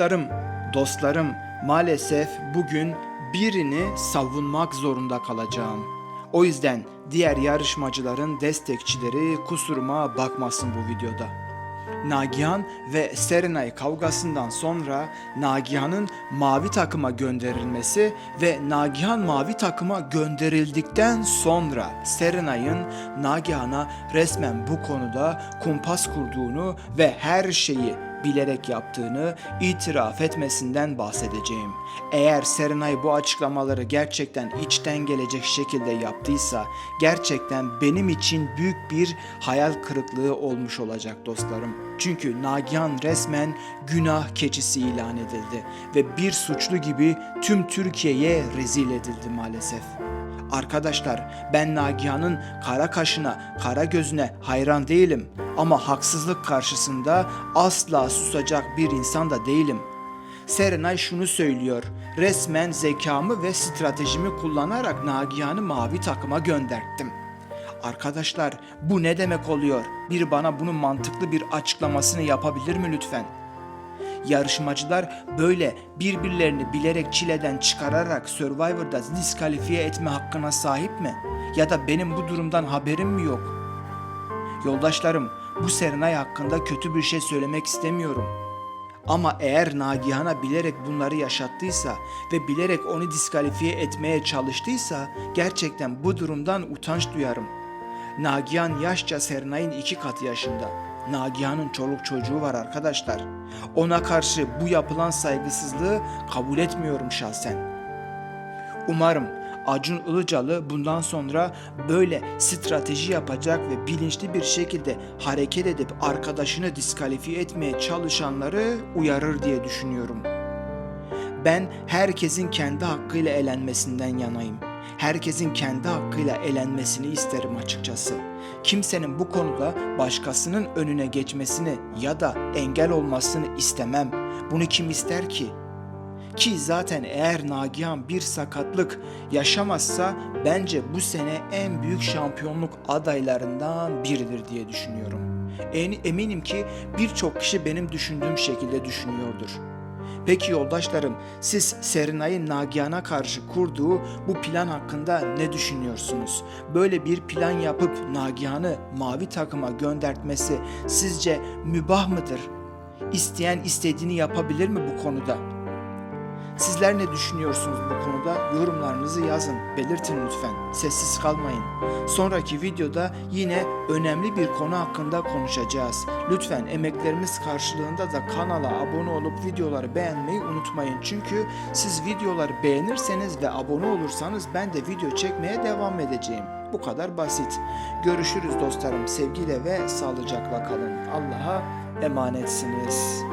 Dostlarım, dostlarım maalesef bugün birini savunmak zorunda kalacağım. O yüzden diğer yarışmacıların destekçileri kusuruma bakmasın bu videoda. Nagihan ve Serenay kavgasından sonra Nagihan'ın mavi takıma gönderilmesi ve Nagihan mavi takıma gönderildikten sonra Serenay'ın Nagihan'a resmen bu konuda kumpas kurduğunu ve her şeyi bilerek yaptığını itiraf etmesinden bahsedeceğim. Eğer Serenay bu açıklamaları gerçekten içten gelecek şekilde yaptıysa gerçekten benim için büyük bir hayal kırıklığı olmuş olacak dostlarım. Çünkü Nagihan resmen günah keçisi ilan edildi ve bir suçlu gibi tüm Türkiye'ye rezil edildi maalesef. Arkadaşlar ben Nagihan'ın kara kaşına, kara gözüne hayran değilim ama haksızlık karşısında asla susacak bir insan da değilim. Serenay şunu söylüyor. Resmen zekamı ve stratejimi kullanarak Nagihan'ı mavi takıma gönderttim. Arkadaşlar bu ne demek oluyor? Bir bana bunun mantıklı bir açıklamasını yapabilir mi lütfen? Yarışmacılar böyle birbirlerini bilerek çileden çıkararak Survivor'da diskalifiye etme hakkına sahip mi? Ya da benim bu durumdan haberim mi yok? Yoldaşlarım, bu Serenay hakkında kötü bir şey söylemek istemiyorum. Ama eğer Nagihan'a bilerek bunları yaşattıysa ve bilerek onu diskalifiye etmeye çalıştıysa gerçekten bu durumdan utanç duyarım. Nagihan yaşça Serenay'ın iki katı yaşında. Nagihan'ın çoluk çocuğu var arkadaşlar. Ona karşı bu yapılan saygısızlığı kabul etmiyorum şahsen. Umarım Acun Ilıcalı bundan sonra böyle strateji yapacak ve bilinçli bir şekilde hareket edip arkadaşını diskalifiye etmeye çalışanları uyarır diye düşünüyorum. Ben herkesin kendi hakkıyla elenmesinden yanayım. Herkesin kendi hakkıyla elenmesini isterim açıkçası. Kimsenin bu konuda başkasının önüne geçmesini ya da engel olmasını istemem. Bunu kim ister ki? Ki zaten eğer Nagihan bir sakatlık yaşamazsa bence bu sene en büyük şampiyonluk adaylarından biridir diye düşünüyorum. Eminim ki birçok kişi benim düşündüğüm şekilde düşünüyordur. Peki yoldaşlarım siz Serenay'ın Nagihan'a karşı kurduğu bu plan hakkında ne düşünüyorsunuz? Böyle bir plan yapıp Nagihan'ı mavi takıma göndertmesi sizce mübah mıdır? İsteyen istediğini yapabilir mi bu konuda? Sizler ne düşünüyorsunuz bu konuda? Yorumlarınızı yazın, belirtin lütfen. Sessiz kalmayın. Sonraki videoda yine önemli bir konu hakkında konuşacağız. Lütfen emeklerimiz karşılığında da kanala abone olup videoları beğenmeyi unutmayın. Çünkü siz videoları beğenirseniz ve abone olursanız ben de video çekmeye devam edeceğim. Bu kadar basit. Görüşürüz dostlarım. Sevgiyle ve sağlıcakla kalın. Allah'a emanetsiniz.